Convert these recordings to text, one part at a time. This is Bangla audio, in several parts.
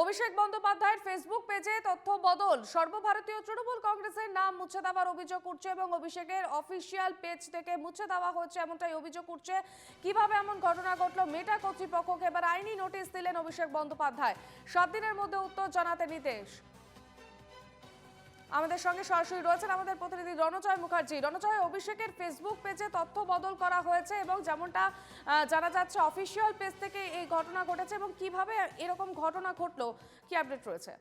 অভিষেক বন্দ্যোপাধ্যায়ের ফেসবুক পেজে তথ্য বদল। সর্বভারতীয় তৃণমূল কংগ্রেসের নাম মুছে দেওয়ার অভিযোগ উঠছে এবং অভিষেকের অফিসিয়াল পেজ থেকে মুছে দেওয়া হচ্ছে এমনটাই অভিযোগ উঠছে। কীভাবে এমন ঘটনা ঘটলো মেটা কর্তৃপক্ষকে? এবার আইনি নোটিশ দিলেন অভিষেক বন্দ্যোপাধ্যায়। সাত দিনের মধ্যে উত্তর জানাতে নির্দেশ। আমাদের সঙ্গে সরাসরি রয়েছেন আমাদের প্রতিনিধি রণজয় মুখার্জি। রণজয়, অভিষেকের ফেসবুক পেজে তথ্য বদল করা হয়েছে এবং যেমনটা জানা যাচ্ছে অফিসিয়াল পেজ থেকে এই ঘটনা ঘটেছে এবং কীভাবে এরকম ঘটনা ঘটলো, কি আপডেট রয়েছে?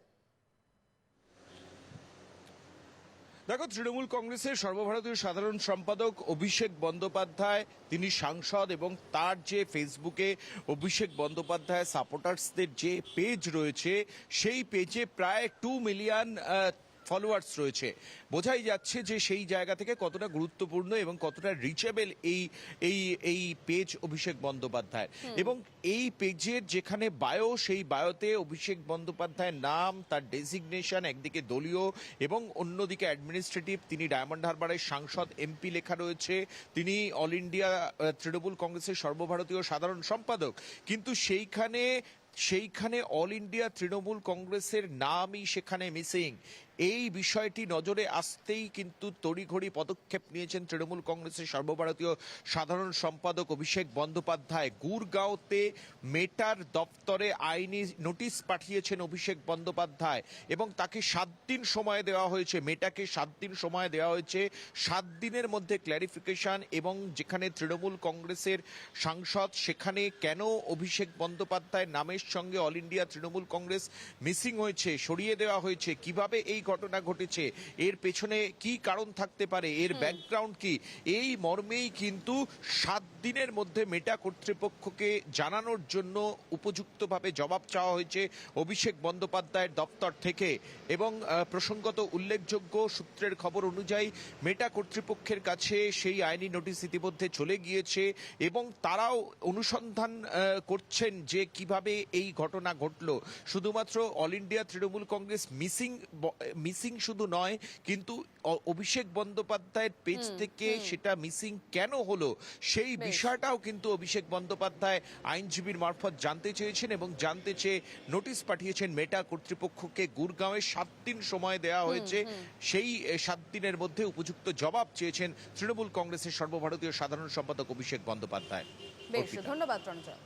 দেখো, তৃণমূল কংগ্রেসের সর্বভারতীয় সাধারণ সম্পাদক অভিষেক বন্দ্যোপাধ্যায়, তিনি সাংসদ এবং তার যে ফেসবুকে অভিষেক বন্দ্যোপাধ্যায় সাপোর্টার্সদের যে পেজ রয়েছে, সেই পেজে প্রায় টু মিলিয়ন ফলোয়ার্স রয়েছে। বোঝাই যাচ্ছে যে সেই জায়গা থেকে কতটা গুরুত্বপূর্ণ এবং কতটা রিচেবল এই এই এই পেজ অভিষেক বন্দ্যোপাধ্যায় এবং এই পেজের যেখানে বায়ো সেই বায়োতে অভিষেক বন্দ্যোপাধ্যায়ের নাম তার ডেজিগনেশন একদিকে দলীয় এবং অন্যদিকে অ্যাডমিনিস্ট্রেটিভ তিনি ডায়মন্ড হারবারের সাংসদ এমপি লেখা রয়েছে তিনি অল ইন্ডিয়া তৃণমূল কংগ্রেসের সর্বভারতীয় সাধারণ সম্পাদক। কিন্তু সেইখানে সেইখানে অল ইন্ডিয়া তৃণমূল কংগ্রেসের নামই সেখানে মিসিং এই বিষয়টি নজরে আসতেই কিন্তু তড়িঘড়ি পদক্ষেপ নিয়েছেন তৃণমূল কংগ্রেসের সর্বভারতীয় সাধারণ সম্পাদক অভিষেক বন্দ্যোপাধ্যায়। গুরগাঁওতে মেটার দপ্তরে আইনি নোটিশ পাঠিয়েছেন অভিষেক বন্দ্যোপাধ্যায় এবং তাকে সাত দিন সময় দেওয়া হয়েছে, মেটাকে সাত দিন সময় দেওয়া হয়েছে। সাত দিনের মধ্যে ক্ল্যারিফিকেশন এবং যেখানে তৃণমূল কংগ্রেসের সাংসদ, সেখানে কেন অভিষেক বন্দ্যোপাধ্যায়ের নামের সঙ্গে all India Trinamool Congress missing হয়েছে, সরিয়ে দেওয়া হয়েছে, কীভাবে এই ঘটনা ঘটেছে। এর পেছনে কি কারণ থাকতে পারে? এর ব্যাকগ্রাউন্ড কি? এই মর্মেই কিন্তু সাত দিনের মধ্যে মেটা কর্তৃপক্ষকে জানানোর জন্য উপযুক্তভাবে জবাব চাওয়া হয়েছে অভিষেক বন্দ্যোপাধ্যায়ের দপ্তর থেকে এবং প্রসঙ্গত উল্লেখযোগ্য সূত্রের খবর অনুযায়ী মেটা কর্তৃপক্ষের কাছে সেই আইনি নোটিশ ইতিমধ্যে চলে গিয়েছে এবং তারাও অনুসন্ধান করছেন যে কীভাবে এই ঘটনা ঘটলো শুধুমাত্র all India Trinamool Congress missing missing শুধু নয় কিন্তু অভিষেক বন্দ্যোপাধ্যায়ের পেজ থেকে সেটা মিসিং কেন হলো সেই। বিষয়টাও কিন্তু অভিষেক বন্দ্যোপাধ্যায় আইনজীবীর মারফত জানতে চেয়েছেন এবং জানতে চেয়ে নোটিশ পাঠিয়েছেন মেটা কর্তৃপক্ষকে। গুরগাঁওয়ে সাত দিন সময় দেওয়া হয়েছে। সেই সাত দিনের মধ্যে উপযুক্ত জবাব চেয়েছেন তৃণমূল কংগ্রেসের সর্বভারতীয় সাধারণ সম্পাদক অভিষেক বন্দ্যোপাধ্যায়। বেশ ধন্যবাদ রণজয়